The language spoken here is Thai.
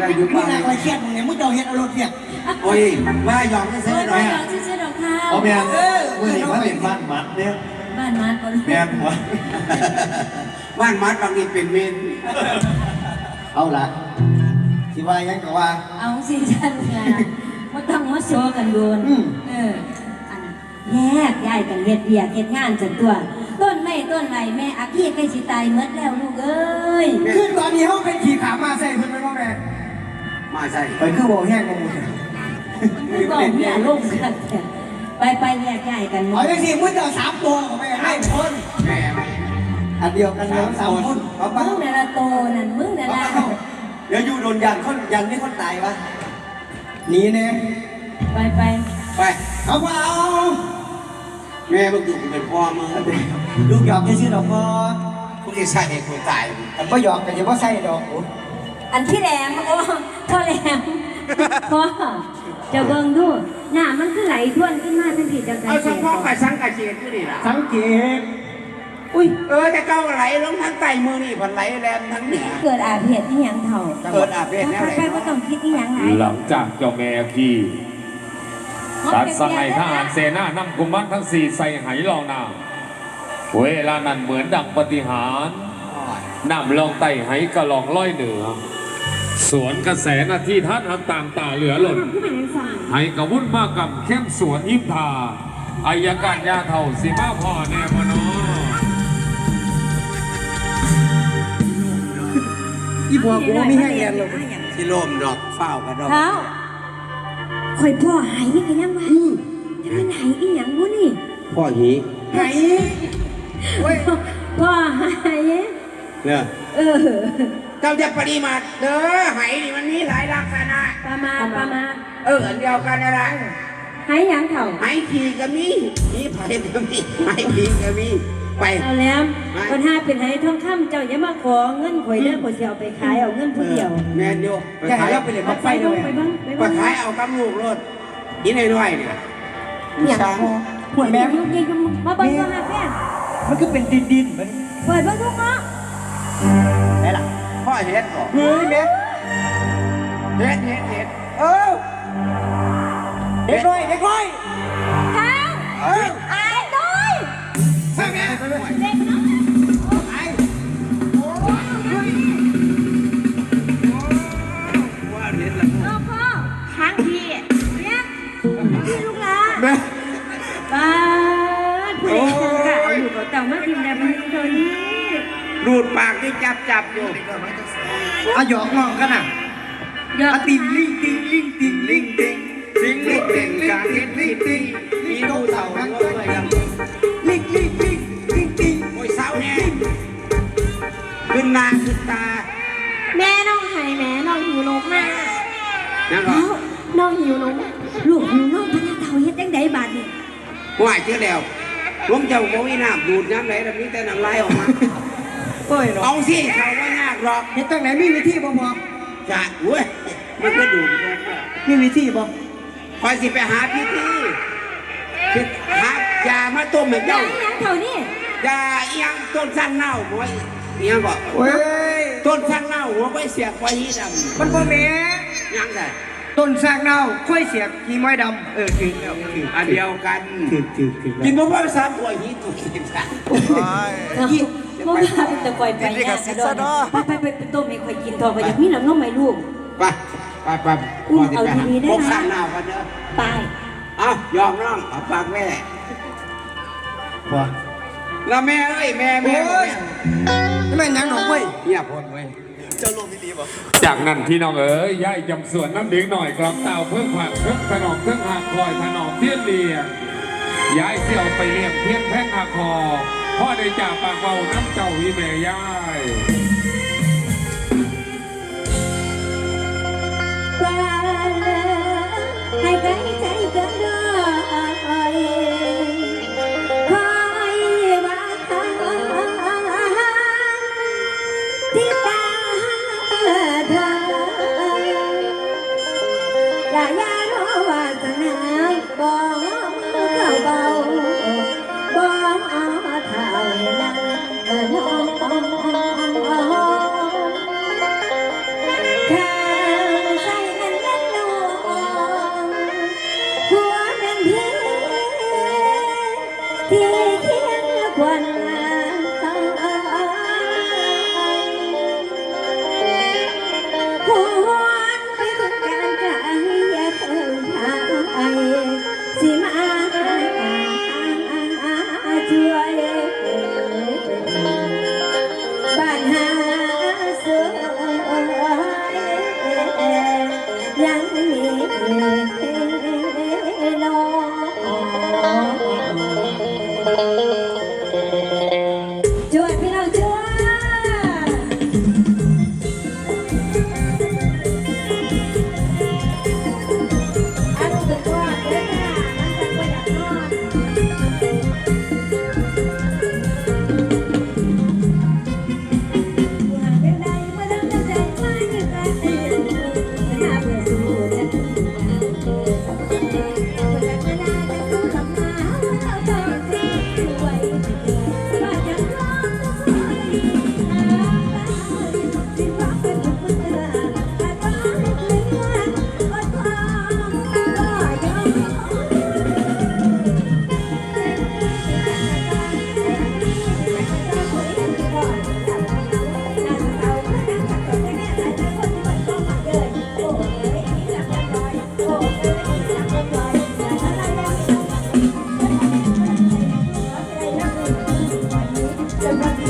ได้อยู่มึบ้างนน่าคอยเครียดมึงเนี่ยมึงเจ้าเฮ็ดเอารมณ์เนี่ยโอ้ยว่าหยอกกันซะโอ้ยหน่ไม่อยอกชื่อดอกเท้าวเอาแม่นเมื่อนี้ว่าเป็นบ้านมัดเนี่ยบ้านมาก่อนแม่นหัวบ้านมัดบางทีเป็นเมนเอาละสิว่ายังก็ว่า เอาสิฉันไงมาต้องมาโซกันโดนอืม เอออันแยกย้ายกันเฮ็ดเบียกเฮ็ดงานจัดตัว ต้นไม้ต้นไหลแม่อากี้ใกล้สิตายหมดแล้วลูกเอ้ย ขึ้นตอนนี้เขาเป็นขี่ขา มาใช่ไปคือบ่แห้งงงมึงบอกเมียลูกกันเถอะไปไปแยกย้ายกันหมเอาดจังซี่มึงเจ้าสามตัวก็ไม่ให้คนแม่อันเดียวกันเดียวสามคนป้าป้ามึงนั่นละโตนั่นมึงนั่นละเดี๋ยวอยู่โดนยันคนยันนี่คนตายวะหนีเนี่ยไปไปไปเอาว่าเอาแม่เมื่อกี้เป็นพ่อมึงลูกหยอกจะชื่อดอกพอพวกที่ใส่คนตายแต่ก็หยอกกันจะว่าใส่ดอก อันที่แหลมโอ้พ่อแหลมพ่อจะเบิ่งดูหน้ามันคือไหลท่วนขึ้นมาทันทีจะเอาสังพ่อกับสังกะเจียนนี่ล่ะสังเกตอุ้ยเออแต่เก้าไหลลงทั้งใต้มือนี่ผันไหลแรมทั้งเหนือเกิดอาเพศที่ยังเท่าเกิดอาเพศแนวไหนไปก็ต้องคิดที่ยังไงหลังจากเจ้าแม่ขี่ตัดสมัยทหารเสนานำกุมารทั้งสี่ใส่ไหลองน้ำเวลานั้นเหมือนดังปฏิหารนำลองไต่ไหกระลองร้อยเหนือ สวนกระแสนาที่ท่านหักต่างตาเหลือหล่นไหกระวุ่นมากกับเข้มสวนยิบทาอายการยาเท่าสิมาพ่อแน่พอเนออีบัวกูไม่แห้งแรงเลยที่โลมดอกเฝ้ากันดอกเท้าคอยพ่อหายนี่กันยังวะจะเป็นหายอีหยังวะนี่ พ่อหีไหนเว้ยพ่อหายเนี่ยเออ เจ้าจะปฏิมาเด้อไหนี่มันมีหลายลักษณะ ประมาณประมาณเอออันเดียวกันอะไรหายหยังเท่าไหขี่ก็มีมีไผ่ก็มีไหขี่ก็มีไป เอาแล้วปัญหาเป็นหายทองคำเจ้าอย่ามาขอเงินข่อยเด้อข่อยสิเอาไปขายเอาเงินผู้เดียวแมนโยไปแกขายแล้วไปเลยมาไฟไปด้บ้าวยงไปบ้างไปไปบ้างขายเอากำลูกรถอีน้อยๆเนี่ยอย่างพอปวดแม่ยุกยิงมาเบิ่งตัวหาแฟนมันคือเป็นดินดินมันเปิดเบิ่งทุกเนาะไหนล่ะ พ่อเห็ดก่อนเฮ้ยแม่เห็ดเห็ดเห็ดเออเด็กน้อยเด็กน้อยเท้าเอออายด้วยใช่ไหม เด็กน้อย ดูดปากที่จับจับอยู่เอาหยอกน้องกันน่ะเยอะอะติงลิงติงลิงติงลิงติงสิงลิงเด่นกลางเห็ดลิงติงมีดูเต่าด้วยกันลิงลิงลิงลิงติงโอ้ยเสาเนี่ยขึ้นหน้าขึ้นตา แม่น้องหายแม่น้องหิวนมมากนั่นก็แล้วน้องหิวนมลูกหิวนมพญาเต่าเฮ็ดจังไดบาดนี่ห่วยเชื่อแล้วลุงเจ้าโมวิน้ำดูดน้ำไหลแบบนี้แต่น้ำลายออกมา โอ้ยเนาะเอาสิเขาว่ายากหรอกเฮ็ดตั้งไหนมีวิธีบ่บอกจะเว้ยมันก็ดูดมีวิธีบ่คอยสิไปหาพี่ที่สิหายามาต้มให้ยัเจ้างยังเท่านี้ยาเอียงต้นสั้นเน่าหัวเอียงก็เว้ยต้นสั้นเน่าหัวไปเสียบไว้หีดมันบ่แม่ำยังไงต้นสากเน่าค่อยเสียบขี้ไม้ดำเออถือแล้วถืออันเดียวกันถือถือถือกินบ่ว่าสามตัวหีตุกกินซะเมื่อวานจะปล่อยไปเนี่ยกระโดดไปไปไปไปต้มให้ข่อยกินทองข่อยอยากมีน้ำนมไหมลูกไปไปไปอุ้มเอาดีๆได้ไหมพบสั้นเน่ากันเด้อไปเอายอมน้องเอาปากแม่ว่าแล้วแม่เอ้ยแม่แม่โอ้ยนี่มันหยังดอกเว้ยเงียบหมดเว้ยจากนั้นพี่น้องเอ๋ยย่ายจำสวนน้ำเด็กหน่อยกลับเต่าเพิ่งผักเพิ่งถนอมเพิ่งหักคอยถนอมเทียนเลียงย้ายเสี่ยวไปเลี้ยงเทียนแพ่งหักคอ พ่อได้จากปากเบาน้ำเจ้าอีแม่ย่ายไปให้ไกลใจกันด้วยคอยว่าทางที่ตาเธอละยาโนวาสนาบ่ 怎么？